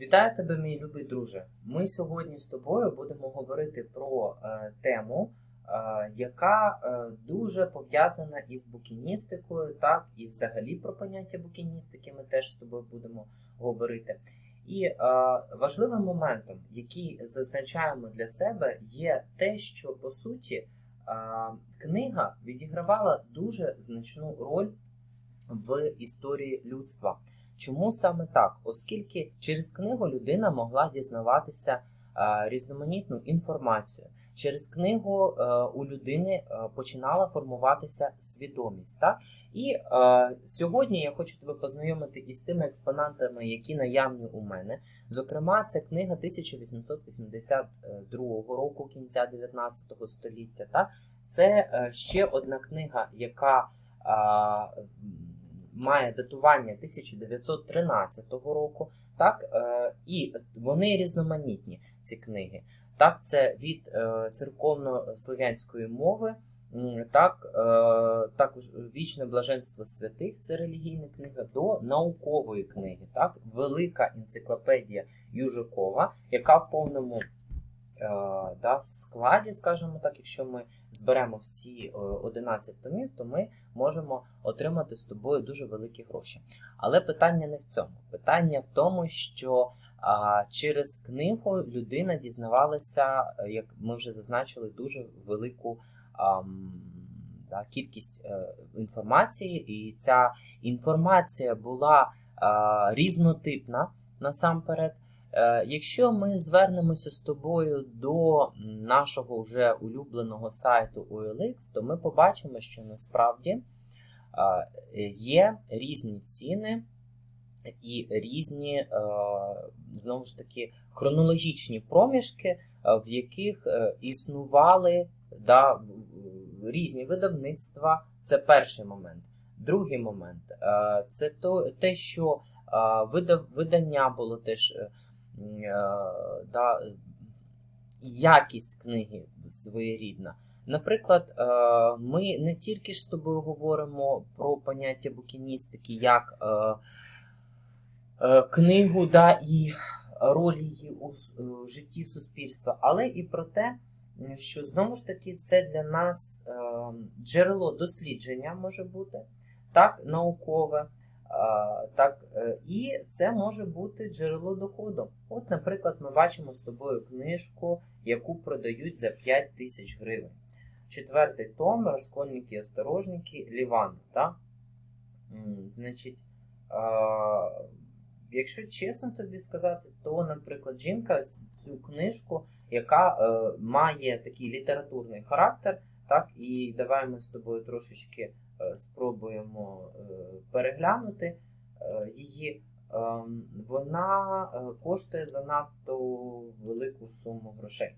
Вітаю тебе, мій любий друже. Ми сьогодні з тобою будемо говорити про е, тему, е, яка е, дуже пов'язана із букіністикою, так, і взагалі про поняття букіністики ми теж з тобою будемо говорити. І е, важливим моментом, який зазначаємо для себе, є те, що по суті е, книга відігравала дуже значну роль в історії людства. Чому саме так? Оскільки через книгу людина могла дізнаватися е, різноманітну інформацію. Через книгу е, у людини е, починала формуватися свідомість. Так? І е, сьогодні я хочу тебе познайомити із тими експонатами, які наявні у мене. Зокрема, це книга 1882 року, кінця 19 століття. Так? Це ще одна книга, яка е, має датування 1913 року, так, е, і вони різноманітні, ці книги. Так, це від е, церковно-слов'янської мови, так, е, також вічне блаженство святих, це релігійна книга, до наукової книги, так, велика енциклопедія Южакова, яка в повному да, складі, скажімо так, якщо ми зберемо всі е, 11 томів, то ми можемо отримати з тобою дуже великі гроші. Але питання не в цьому. Питання в тому, що а, через книгу людина дізнавалася, е, як ми вже зазначили, дуже велику ам, да, кількість е, інформації, і ця інформація була а, різнотипна насамперед. Е, Якщо ми звернемося з тобою до нашого вже улюбленого сайту OLX, то ми побачимо, що насправді е, є різні ціни і різні, е, знову ж таки, хронологічні проміжки, в яких існували да, різні видавництва. Це перший момент. Другий момент це те, що видав- видання було теж. Е, да, якість книги своєрідна. Наприклад, е, ми не тільки ж з тобою говоримо про поняття букіністики як е, книгу да, і роль її у житті суспільства, але і про те, що знову ж таки це для нас джерело дослідження може бути, так, наукове. Так, е, і це може бути джерело доходу. От, наприклад, ми бачимо з тобою книжку, яку продають за 5 тисяч гривень. Четвертий том Розкольники і осторожники Лівану. Так? Значить, якщо чесно тобі сказати, то, наприклад, жінка цю книжку, яка е, має такий літературний характер, так, і давай ми з тобою трошечки спробуємо е, переглянути е, її. Ем, Вона е, коштує занадто велику суму грошей.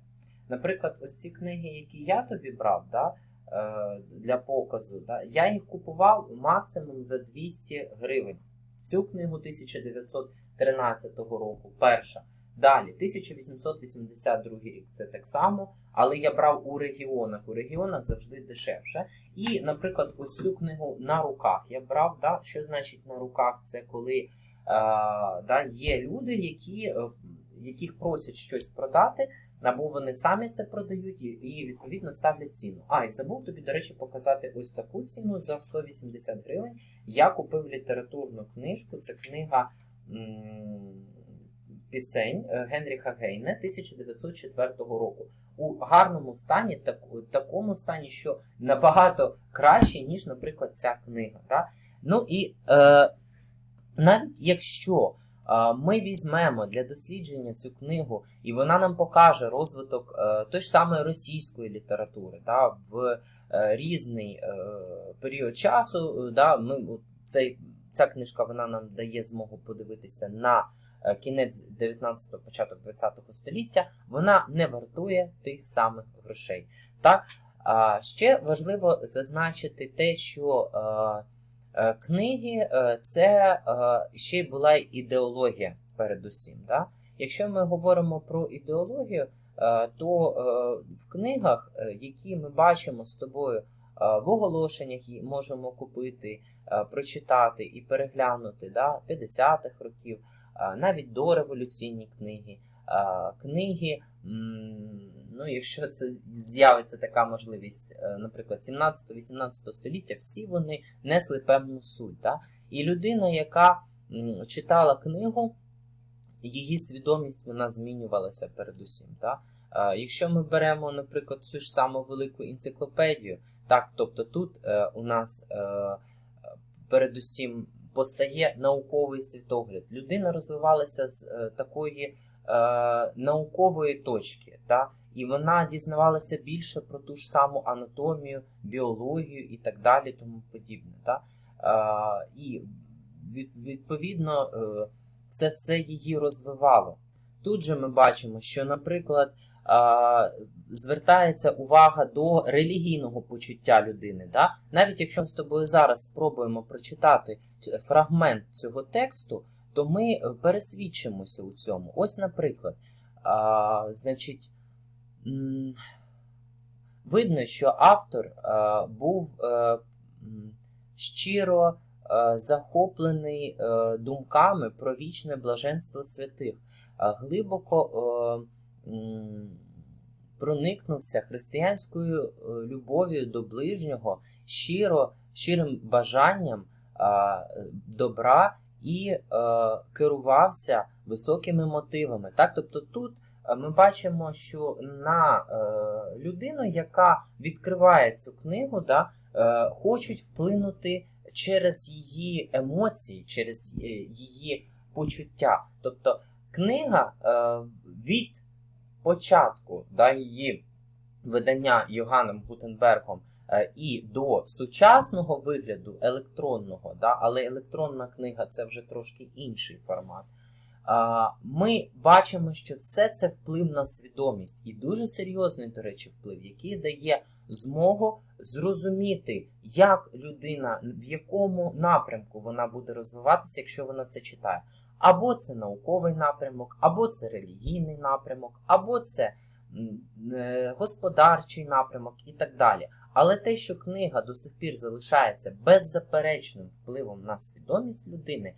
Наприклад, ось ці книги, які я тобі брав да, е, для показу, да, я їх купував максимум за 200 гривень. Цю книгу 1913 року, перша. Далі, 1882 рік це так само, але я брав у регіонах. У регіонах завжди дешевше. І, наприклад, ось цю книгу на руках я брав. Да? Що значить на руках? Це коли е, да, є люди, які, е, яких просять щось продати, або вони самі це продають і, відповідно ставлять ціну. А, і забув тобі, до речі, показати ось таку ціну за 180 гривень. Я купив літературну книжку. Це книга. м, Пісень е, Генріха Гейне 1904 року у гарному стані, так, такому стані, що набагато краще, ніж, наприклад, ця книга. Да? Ну і е, навіть якщо е, ми візьмемо для дослідження цю книгу, і вона нам покаже розвиток е, той ж самої російської літератури да, в е, різний е, період часу, е, да, ми, цей, ця книжка вона нам дає змогу подивитися на кінець 19-го, початок 20-го століття, вона не вартує тих самих грошей. Так, ще важливо зазначити те, що е, е, книги е, це е, ще й була ідеологія передусім. Да? Якщо ми говоримо про ідеологію, е, то е, в книгах, е, які ми бачимо з тобою е, в оголошеннях, і можемо купити, е, прочитати і переглянути да, 50-х років. Навіть дореволюційні книги, книги, ну, якщо це з'явиться така можливість, е, наприклад, 17-18 століття, всі вони несли певну суть. Да? І людина, яка читала книгу, її свідомість вона змінювалася передусім. Да? Якщо ми беремо, наприклад, цю ж саму велику енциклопедію, так, тобто тут е, у нас е, передусім постає науковий світогляд. Людина розвивалася з е, такої е, наукової точки, та, і вона дізнавалася більше про ту ж саму анатомію, біологію і так далі, тому подібне. Та. Е, і від, відповідно е, це все її розвивало. Тут же ми бачимо, що, наприклад, звертається увага до релігійного почуття людини. Да? Навіть якщо ми з тобою зараз спробуємо прочитати фрагмент цього тексту, то ми е, пересвідчимося у цьому. Ось, наприклад, а, значить, видно, що автор а, був е, щиро е, захоплений думками про вічне блаженство святих, а глибоко проникнувся християнською е, любов'ю до ближнього, щиро, щирим бажанням добра і е, керувався високими мотивами. Так? Тобто тут е, ми бачимо, що на людину, яка відкриває цю книгу, да, хочуть вплинути через її емоції, через її почуття. Тобто книга від початку да, її видання Йоганном Гутенбергом е, і до сучасного вигляду електронного, да, але електронна книга це вже трошки інший формат. Ми бачимо, що все це вплив на свідомість, і дуже серйозний, до речі, вплив, який дає змогу зрозуміти, як людина, в якому напрямку вона буде розвиватися, якщо вона це читає. Або це науковий напрямок, або це релігійний напрямок, або це е, господарчий напрямок і так далі. Але те, що книга до сих пір залишається беззаперечним впливом на свідомість людини, е,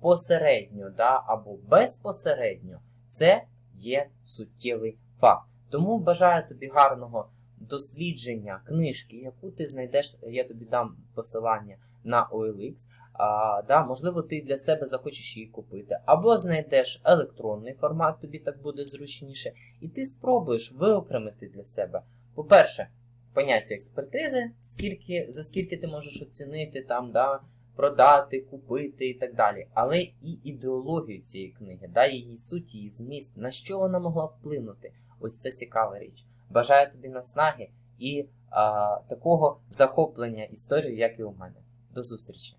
посередньо да, або безпосередньо, це є суттєвий факт. Тому бажаю тобі гарного дослідження книжки, яку ти знайдеш, я тобі дам посилання на OLX. А, да, можливо, ти для себе захочеш її купити, або знайдеш електронний формат, тобі так буде зручніше, і ти спробуєш виокремити для себе. По-перше, поняття експертизи, скільки, за скільки ти можеш оцінити, там, да, продати, купити і так далі. Але і ідеологію цієї книги, да, її суть, її зміст, на що вона могла вплинути. Ось це цікава річ. Бажаю тобі наснаги і а, такого захоплення історією, як і у мене. До зустрічі!